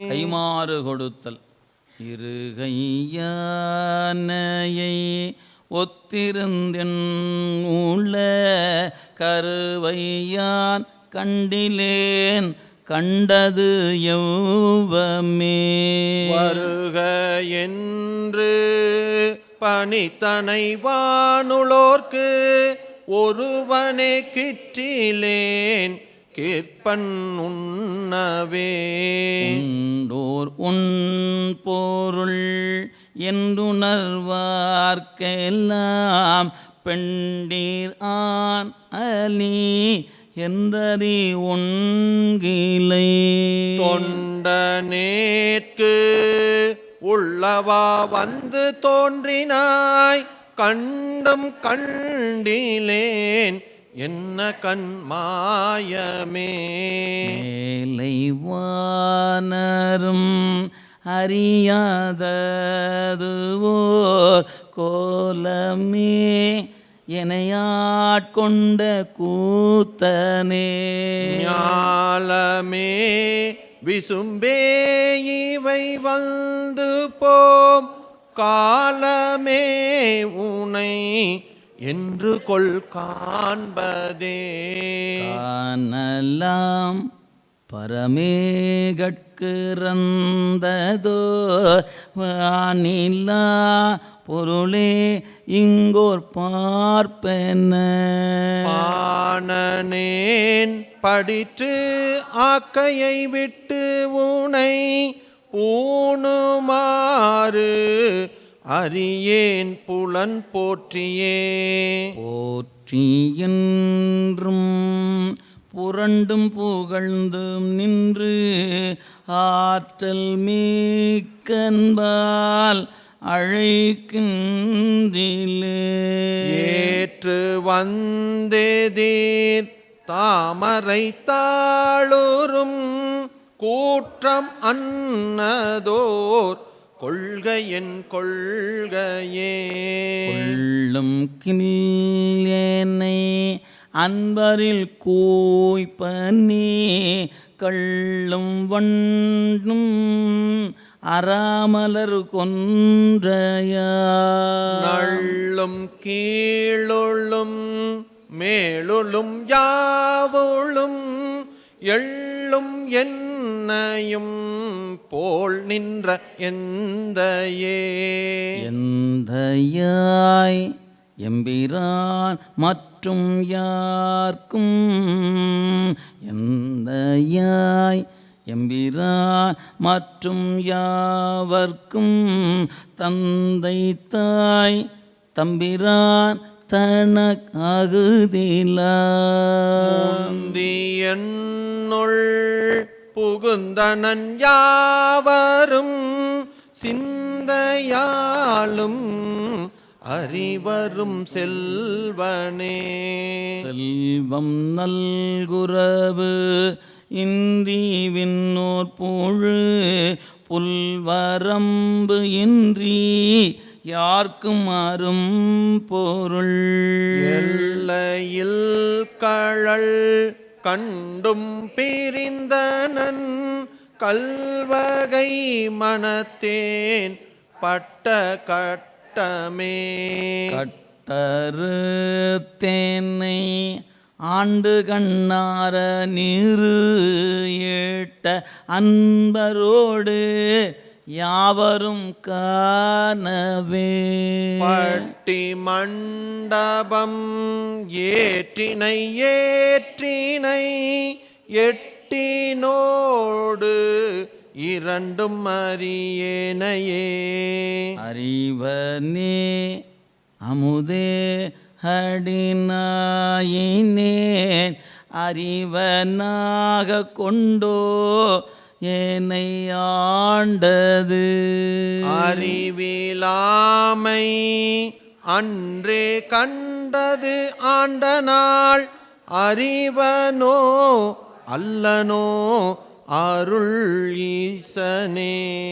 கைமாறு கொடுத்தல். இருகையானையை ஒத்திருந்தென் உள்ள கருவையான் கண்டிலேன் கண்டது எவ்வமே. வருக என்று பணித்தனை வானுளோர்க்கு ஒருவனே கிற்றிலேன் கேட்பன் உண்ணவே. உண்டோர் உன் பொருள் என்றுணர்வார்க்கெல்லாம் பெண்டீர் ஆண் அலி எந்தறி உண்கிலை தொண்டனேற்கு உள்ளவா வந்து தோன்றினாய் கண்டும் கண்டிலேன். என்ன கண் மாயமே? மேலை வானரும் அறியாததுவோர் கோலமே எனையாட்கொண்ட கூத்தனே. ஞாலமே விசும்பே இவை வந்து போம் காலமே உனை என்று கொள் காண்பதே. காணலாம் பரமேகட்கிறந்ததோ வானிலா பொருளே இங்கோர் பார்ப்பென. பாணனேன் படிற்று ஆக்கையை விட்டு உனை பூணுமாறு அறியேன் புலன் போற்றியே. போற்றி என்றும் புரண்டும் புகழ்ந்தும் நின்று ஆற்றல் மீக்கன்பால் அழைக்கின்றிலே. ஏற்று வந்தேதீர் தாமரை தாளுறும் கூற்றம் அன்னதோர் கொள்கையின் கொள்கையே. கொள்ளும் கிள்ளேனை அன்பரில் கூய்ப்பனே கள்ளும் வண்டும் அறாமலர் கொன்றையா. நள்ளும் கீழுள்ளும் மேலுளும் யாவுளும் எள்ளும் என்னையும் போல் நின்ற எந்தையே. எந்தையாய் எம்பிரான் மற்றும் யார்க்கும்? எந்தையாய் எம்பிரான் மற்றும் யாவர்க்கும்? தந்தை தாய் தம்பிரான் தனக்காகுதிலா. முந்தியன்னுள் புகுந்தனன் யாவரும் சிந்தையாலும் அறிவரும் செல்வனே. செல்வம் நல்குரவு இன்றி விண்ணோர் புழு புல்வரம்பு இன்றி யார்க்கும் அரும் பொருள். எல்லையில் கழல் கண்டும் பிரிந்தனன் கல்வகை மனத்தேன் பட்ட கட்டமே. கட்டரு தேனை ஆண்டு கண்ணார நீரு ஏட்ட அன்பரோடு யாவரும் காணவே. பட்டி மண்டபம் ஏற்றினை ஏற்றினை எட்டினோடு இரண்டும் அறியேனையே. அறிவனே அமுதே அடினாயினேன். அறிவனாக கொண்டோ என்னை ஆண்டது. அறிவிலாமை அன்றே கண்டது ஆண்ட நாள் அறிவனோ அல்லனோ அருள் ஈசனே.